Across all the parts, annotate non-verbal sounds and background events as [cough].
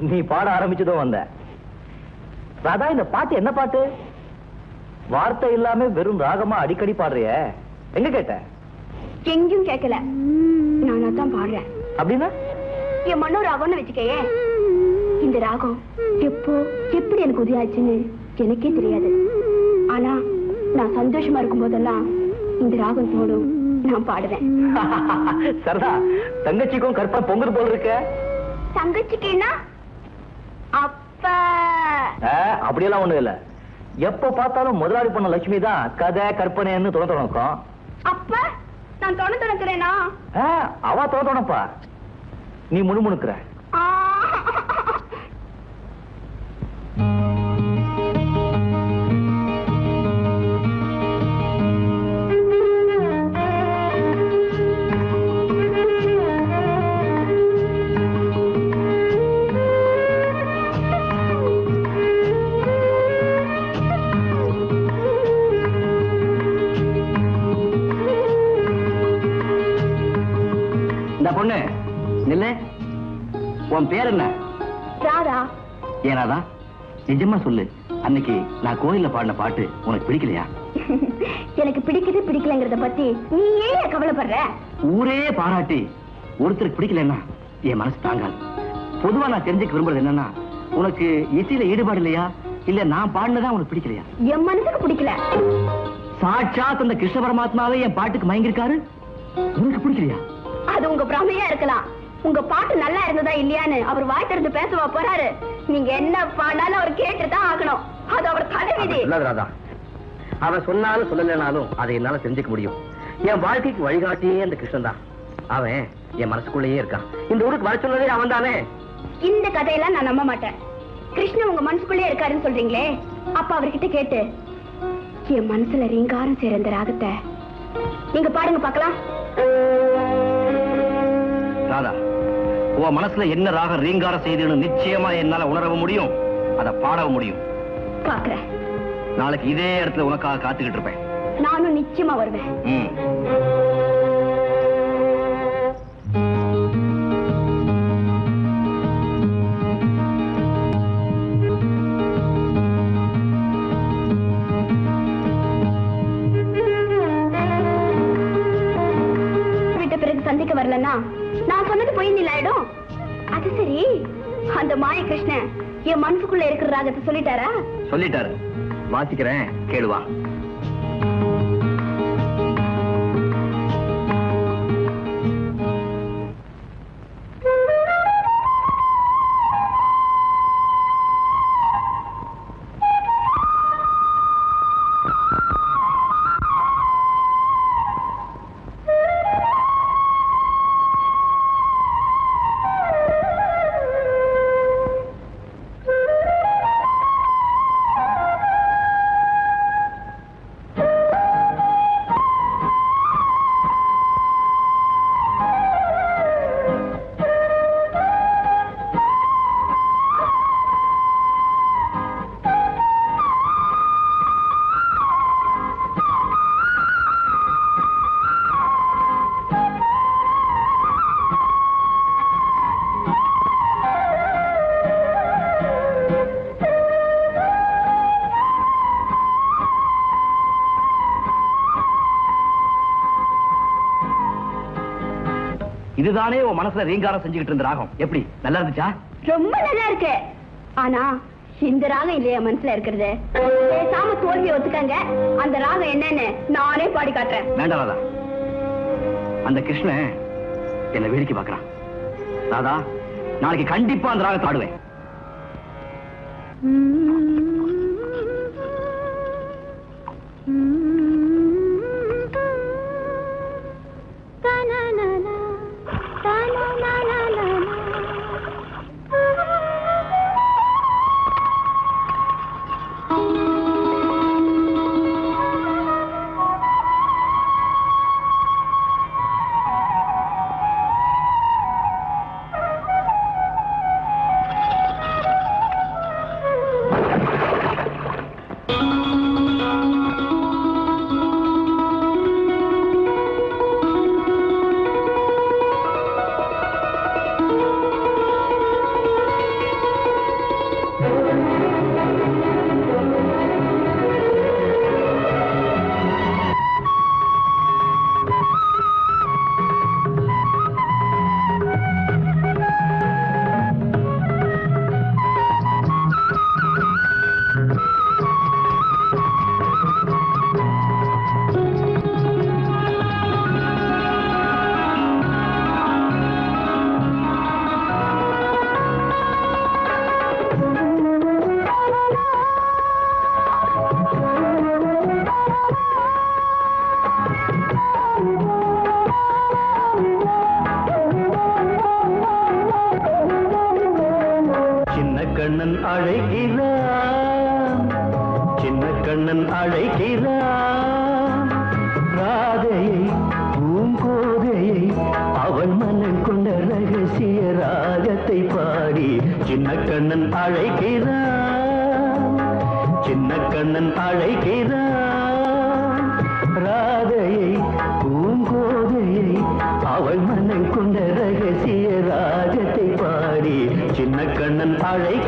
நீ பாட ஆரம்பிச்சதோ வந்த. ராதா இந்த பாட்டு என்ன பாட்டு? வார்த்தை இல்லாம வெறும் ராகமா அடிக்கடி பாடுறிய. எங்க கேட்ட? எங்கேயும் கேட்கல. நானா தான் பாடுறேன். அப்படின்னா? என் மனோ ராகம்னு வச்சுக்கயே. இந்த ராகம் எப்போ எப்படி எனக்கு உதயாச்சுன்னு எனக்கே தெரியாது. ஆனா நான் சந்தோஷமா இருக்கும் போதெல்லாம் இந்த ராகம் தோடும் நான் பாடுவேன். [laughs] சரிதா தங்கச்சிக்கும் கற்பா பொங்குது போல இருக்க. தங்கச்சிக்குன்னா அப்ப அப்படியெல்லாம் ஒண்ணும் இல்ல. எப்ப பார்த்தாலும் முதலாளி பொண்ணு லட்சுமி தான் கதை கற்பனைன்னு துணை தொடக்கம் அப்ப நான் தொண தொணக்கிறேனா? அவ துணை தொடப்பா நீ முணுமுணுக்கிற. பொண்ணு. நில்லு. உன் பேர் என்ன? ராதா. ஏனாதான் நிஜமா சொல்லு. அன்னைக்கு நான் கோயில்ல பாடின பாட்டு உனக்கு பிடிக்கலையா? எனக்கு பிடிக்குது பிடிக்கலங்கிறத பத்தி நீ ஏன் கவலைப்படுற? ஊரே பாராட்டி ஒருத்தருக்கு பிடிக்கலன்னா என் மனசு தாங்காது. பொதுவா நான் தெரிஞ்சுக்க விரும்புறது என்னன்னா உனக்கு இசையில ஈடுபாடு இல்லையா? இல்ல நான் பாடினதா உனக்கு பிடிக்கலையா? என் மனசுக்கு பிடிக்கல. சாட்சாத் அந்த கிருஷ்ண பரமாத்மாவே என் பாட்டுக்கு மயங்கிருக்காரு உனக்கு பிடிக்கலையா? அது உங்க பிரமையா இருக்கலாம். உங்க பாட்டு நல்லா இருந்ததா இல்லையான்னு அவர் வாய் திறந்து பேசவா போறாரு. நீங்க என்ன பாடினாலும் அவர் கேட்டுதான் ஆகணும். அது அவர் தலைவிதி. ராதா. அவன் சொன்னாலும் சொல்லலைனாலும் அதை என்னால தெரிஞ்சுக்க முடியும். என் வாழ்க்கைக்கு வழிகாட்டியே அந்த கிருஷ்ணன் தான். அவன் என் மனசுக்குள்ளேயே இருக்கான். இந்த ஊருக்கு வர சொன்னதே அவன் தானே? இந்த கதையெல்லாம் நான் நம்ப மாட்டேன். கிருஷ்ணன் உங்க மனசுக்குள்ளே இருக்காருன்னு சொல்றீங்களே? அப்ப அவர்கிட்ட கேட்டு. என் மனசுல ரீங்காரம் சேர இந்த ராகத்தை நீங்க பாடுங்க பார்க்கலாம். ராதா உன் மனசுல என்ன ராகம் ரீங்காரம் செய்துன்னு நிச்சயமா என்னால உணரவும் முடியும். அதை பாடவும் முடியும். பாக்குறேன் நாளைக்கு இதே இடத்துல உனக்காக காத்துக்கிட்டு இருப்பேன். நானும் நிச்சயமா வருவேன். நான் சொன்னது பொய் நிலாயிடும் அது சரி. அந்த மாய கிருஷ்ணன் என் மனசுக்குள்ள இருக்கிற ராகத்தை சொல்லிட்டாரா? சொல்லிட்டாரு. வாசிக்கிறேன் கேளுவா இதுதானே உன் மனசுல ரீங்காரம் செஞ்சுக்கிட்டு இருந்த ராகம். எப்படி? நல்லா இருந்துச்சா? ரொம்ப நல்லா இருக்கு. ஆனா இந்த ராகம் இல்லையா மனசுல இருக்கிறது? பேசாம தோல்வி ஒத்துக்கங்க. அந்த ராகம் என்னன்னு நானே பாடி காட்டுறேன். வேண்டாம் ராதா. அந்த கிருஷ்ணன் என்ன வேடிக்கை பார்க்கறான். ராதா நாளைக்கு கண்டிப்பா அந்த ராகத்தை ஆடுவேன் அழைக்கிறான் ராதையை பூங்கோதையை அவள் மன்னன் கொண்ட ரகசிய ராகத்தை பாடி சின்ன கண்ணன் அழைக்கிறான். சின்ன கண்ணன் அழைக்கிறான். ராதையை பூங்கோதையை அவள் மன்னன் கொண்ட ரகசிய ராகத்தை பாடி சின்ன கண்ணன் அழைக்கிறான்.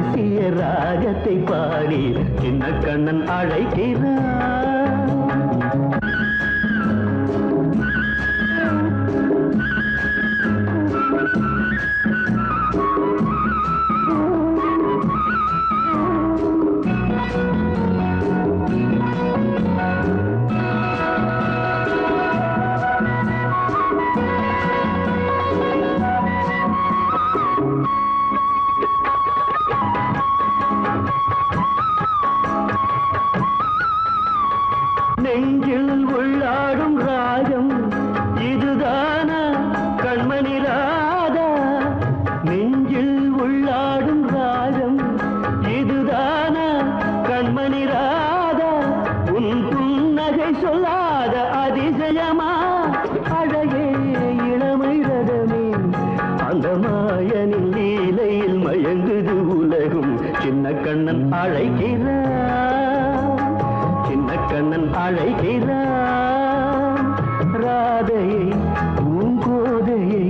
ரகசிய ராகத்தை பாடி சின்ன கண்ணன் அழைக்கிறான் கண்ணன் அழைக்கிறான். ராதையை பூங்கோதையை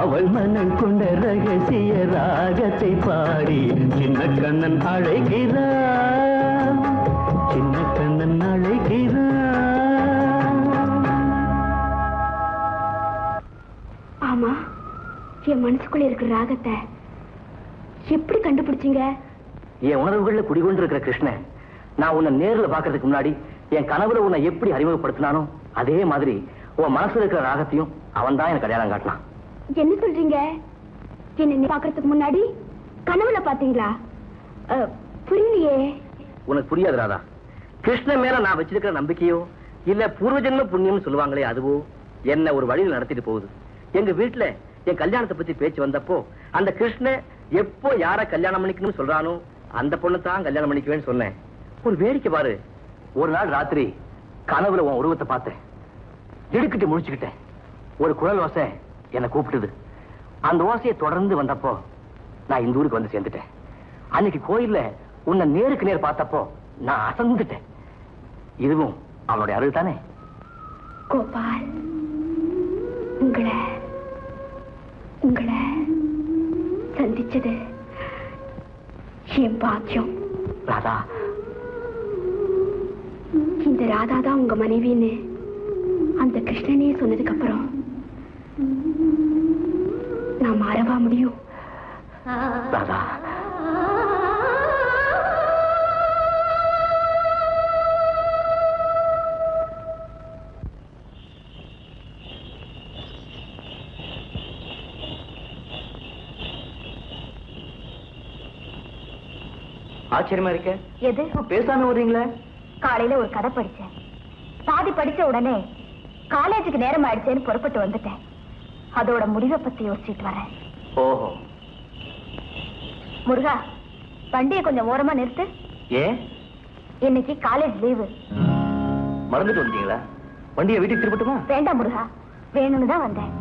அவள் மனம் கொண்ட ரகசிய ராகத்தை பாடி சின்ன கண்ணன் அழைக்கிறான். சின்ன கண்ணன் அழைக்கிறான். ஆமா என் மனசுக்குள்ள இருக்கிற ராகத்தை எப்படி கண்டுபிடிச்சீங்க? என் உணர்வுகள்ல குடிகொண்டிருக்கிற கிருஷ்ணன் நான் உன்னை நேர்ல பாக்குறதுக்கு முன்னாடி என் கனவுல உன்னை எப்படி அறிமுகப்படுத்தினானோ அதே மாதிரி உன் மனசுல இருக்கிற ராகத்தையும் அவன் தான் எனக்கு அடையாளம் காட்டினான். என்ன சொல்றீங்க? என்ன பாக்குறதுக்கு முன்னாடி கனவுல பாத்தீங்களா புரியலையே. உனக்கு புரியாது ராதா. கிருஷ்ணன் மேல நான் வச்சிருக்கிற நம்பிக்கையோ இல்ல பூர்வ ஜென்ம புண்ணியம்னு சொல்லுவாங்களே அதுவோ என்ன ஒரு வழியில் நடத்திட்டு போகுது. எங்க வீட்டுல என் கல்யாணத்தை பத்தி பேச்சு வந்தப்போ அந்த கிருஷ்ணன் எப்போ யார கல்யாணம் பண்ணிக்கணும்னு சொல்றானோ அந்த பொண்ணு தான் கல்யாணம் பண்ணிக்குவேன்னு சொன்னேன். ஒரு வேடிக்கை பாரு. ஒரு நாள் ராத்திரி கனவுல உன் உருவத்தை பார்த்தேன். திடுக்கிட்டு முடிச்சுக்கிட்டேன் ஒரு குழல் ஓசை என்னை கூப்பிட்டுது. அந்த ஓசையை தொடர்ந்து வந்தப்போ நான் இந்த ஊருக்கு வந்து சேர்ந்துட்டேன். அன்னைக்கு கோயில்ல உன்னை நேருக்கு நேர் பார்த்தப்போ நான் அசந்துட்டேன். இதுவும் அவனுடைய அருள் தானே? கோபால் உங்களை உங்களை சந்திச்சது என் பாக்கியம். ராதா இந்த ராதா தான் உங்க மனைவின்னு அந்த கிருஷ்ணனே சொன்னதுக்கு அப்புறம் நான் மாறவா முடியும்? ராதா. ஆச்சரியமா இருக்க? எது? பேசாம வர்றீங்களே காலையில ஒரு கதை படிச்சேன். பாதி படிச்ச உடனே காலேஜுக்கு நேரம் ஆயிடுச்சேன்னு புறப்பட்டு வந்துட்டேன். அதோட முடிவை பத்தி யோசிச்சுட்டு வரேன். ஓஹோ. முருகா வண்டியை கொஞ்சம் ஓரமா நிறுத்து. ஏன்? இன்னைக்கு காலேஜ் லீவு. மறந்துட்டு வந்தீங்களா வண்டியை வீட்டுக்கு திருப்பட்டுமா? வேண்டாம் முருகா வேணும்னு தான் வந்தேன்.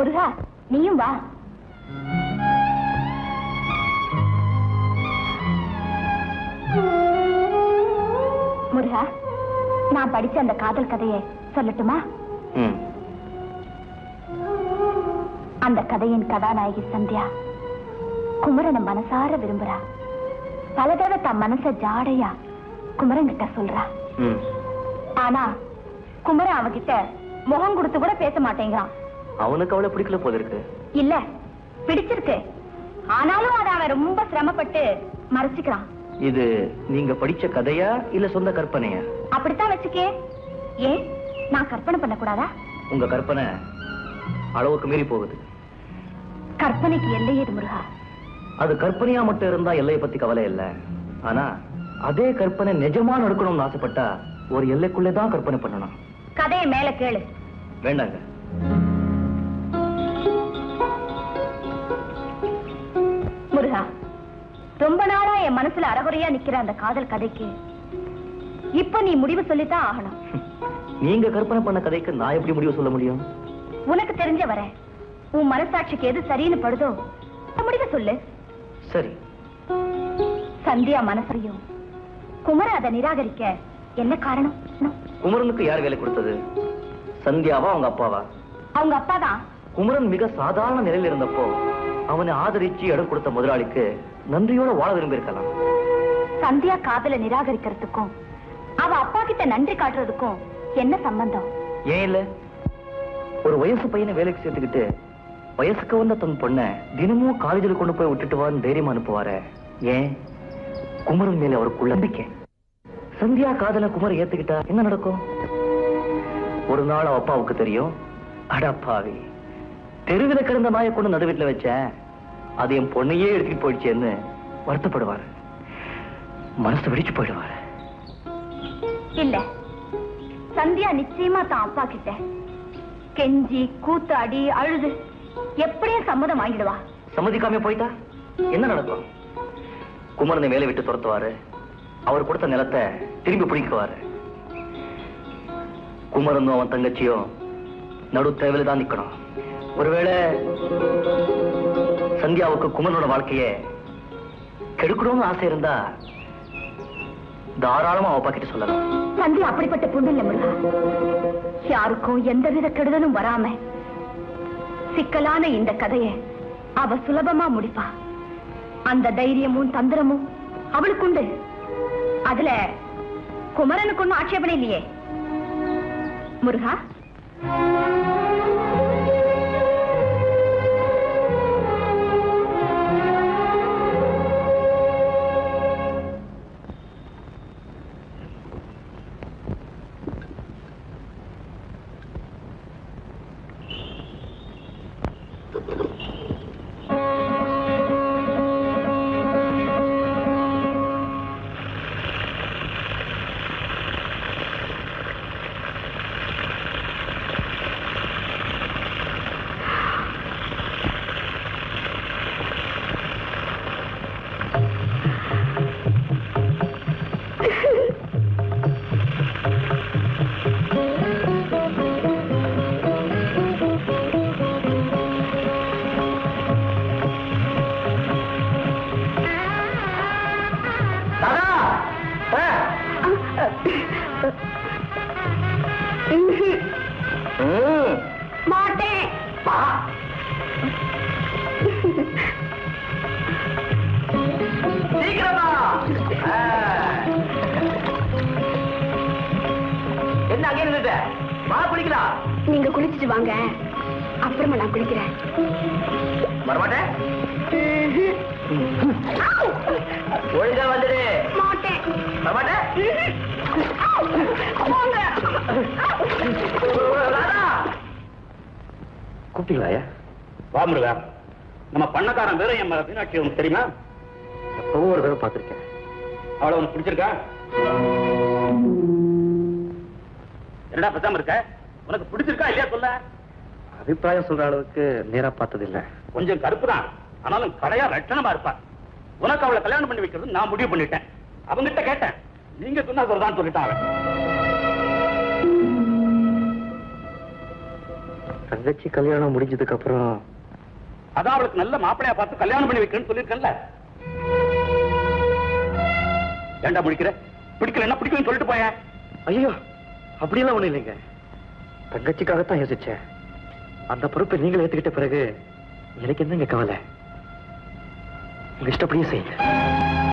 முருகா நீயும் வா. முருகா நான் படிச்ச அந்த காதல் கதையை சொல்லட்டுமா? அந்த கதையின் கதாநாயகி சந்தியா குமரனை மனசார விரும்புறா. பல தடவை தன் மனச ஜாடையா குமரன் கிட்ட சொல்றா ஆனா குமரன் அவகிட்ட முகம் கொடுத்து கூட பேச மாட்டேங்கிறான். அவனுக்கு அவளை பிடிக்கல போல இருக்கு. இல்ல பிடிச்சிருக்கு. ஆனாலும் அதை அவன் ரொம்ப சிரமப்பட்டு மறைச்சுக்கிறான். இது நீங்க படிச்ச கதையா இல்ல சொந்த கற்பனையா? அப்படித்தான் வச்சுக்கே. ஏன்? நான் கற்பனை பண்ணக்கூடாதா? உங்க கற்பனை அளவுக்கு மீறி போகுது. கற்பனைக்கு எல்லையேது முருகா? அது கற்பனையா மட்டும் இருந்தா எல்லையை பத்தி கவலை இல்ல. ஆனா அதே கற்பனை நிஜமா நடக்கணும்னு ஆசைப்பட்டா ஒரு எல்லைக்குள்ளே தான் கற்பனை பண்ணணும். கதையை மேல கேளு. வேண்டாங்க. ரொம்ப நாளா என் மனசுல அறகுறையா நிக்கிற அந்த காதல் கதைக்கு இப்ப நீ முடிவு சொல்லித்தான் ஆகணும். நீங்க கற்பனை பண்ண கதைக்கு நான் எப்படி முடிவு சொல்ல முடியும்? உனக்கு தெரிஞ்ச வர உன் மனசாட்சிக்கு எது சரின்னு படுதோ முடிவை சொல்லு. சரி. சந்தியா மனசையும் குமர அதை நிராகரிக்க என்ன காரணம்? குமரனுக்கு யார் வேலை கொடுத்தது? சந்தியாவா அவங்க அப்பாவா? அவங்க அப்பாதான் குமரன் மிக சாதாரண நிலையில் இருந்தப்போ அவனை ஆதரிச்சு இடம் கொடுத்த முதலாளிக்கு நன்றியோட வாழ விரும்பியிருக்கலாம். சந்தியா காதல நிராகரிக்கிறதுக்கும் அவ அப்பா கிட்ட நன்றி காட்டுறதுக்கும் என்ன சம்பந்தம்? ஏன் இல்ல? ஒரு வயசு பையனை வேலைக்கு சேர்த்துக்கிட்டு வயசுக்கு வந்த தன் பொண்ண தினமும் காலேஜில் கொண்டு போய் விட்டுட்டு வான்னு தைரியமா அனுப்புவாரு. ஏன்? குமரன் மேல அவருக்குள்ள நம்பிக்கை. சந்தியா காதல குமர ஏத்துக்கிட்டா என்ன நடக்கும்? ஒரு நாள் அவ அப்பாவுக்கு தெரியும் அடப்பாவி தெருவில் கிடந்த நாயை கொண்டு நடு வீட்டுல வச்சேன். அது என் பொண்ணையே எடுத்துட்டு போயிடுச்சேன்னு வருத்தப்படுவாரு. மனசு வெடிச்சு போயிடுவாரு. இல்ல. சந்தியா நிச்சயமா தான் அப்பா கிட்ட கெஞ்சி கூத்தாடி அழுது எப்படியும் சம்மதம் வாங்கிடுவா. சம்மதிக்காம போயிட்டா? என்ன நடக்கும்? குமரனை வேலை விட்டு துரத்துவாரு. அவர் கொடுத்த நிலத்தை திரும்பி பிடிக்குவாரு. குமரனும் அவன் தங்கச்சியும் நடு தேவையில தான் நிக்கணும். ஒருவேளை சந்தியாவுக்கு குமரோட வாழ்க்கைய கெடுக்கணும்னு ஆசை இருந்தா தாராளமா அவ அப்பா கிட்ட சொல்லலாம். சந்தியா அப்படிப்பட்ட பொண்ணு இல்ல முருகா. யாருக்கும் எந்தவித கெடுதலும் வராம சிக்கலான இந்த கதையை அவ சுலபமா முடிப்பா. அந்த தைரியமும் தந்திரமும் அவளுக்கு உண்டு. அதுல குமரனுக்கு ஒன்னும் ஆட்சேபனை இல்லையே. முருகா? வாங்க. அப்புறமா நான் குளிக்கிறேன். வரமாட்டேன்? ஒழுங்கா வந்துடு. மாட்டேன். வரமாட்டேன். கூப்பிட்டீங்களா வா முருகா. நம்ம பண்ணக்காரன் வேற என் மீனாட்சி உனக்கு தெரியுமா? எப்பவும் ஒரு தடவை பார்த்திருக்கேன். அவளை உனக்கு பிடிச்சிருக்கா? என்னடா பேசாம இருக்க? உனக்கு பிடிச்சிருக்கா இல்லையா சொல்ல? அபிப்பிராயம் சொல்ற அளவுக்கு நேரா பார்த்தது இல்ல கொஞ்சம் கருப்பு தான் ஆனாலும் கடையா லட்சணமா இருப்பா. உனக்கு அவளை கல்யாணம் பண்ணி வைக்கிறது நான் முடிவு பண்ணிட்டேன். அவங்கிட்ட கேட்டேன். நீங்க சொன்னா சொல்றதான் சொல்லிட்டான் அவன். தங்கச்சி கல்யாணம் முடிஞ்சதுக்கு அப்புறம் அதான் அவளுக்கு நல்ல மாப்பிளையா பார்த்து கல்யாணம் பண்ணி வைக்கிறேன்னு சொல்லியிருக்கேன்ல. ஏன்டா முடிக்கிற? பிடிக்கலன்னா பிடிக்கலன்னு சொல்லிட்டு போயேன். ஐயோ அப்படியெல்லாம் ஒண்ணும் இல்லைங்க. தங்கச்சிக்காகத்தான் யோசிச்சேன். அந்த பொறுப்பை நீங்கள் ஏத்துக்கிட்ட பிறகு எனக்கு என்னங்க கவலை? உங்க இஷ்டப்படியே செய்யுங்க.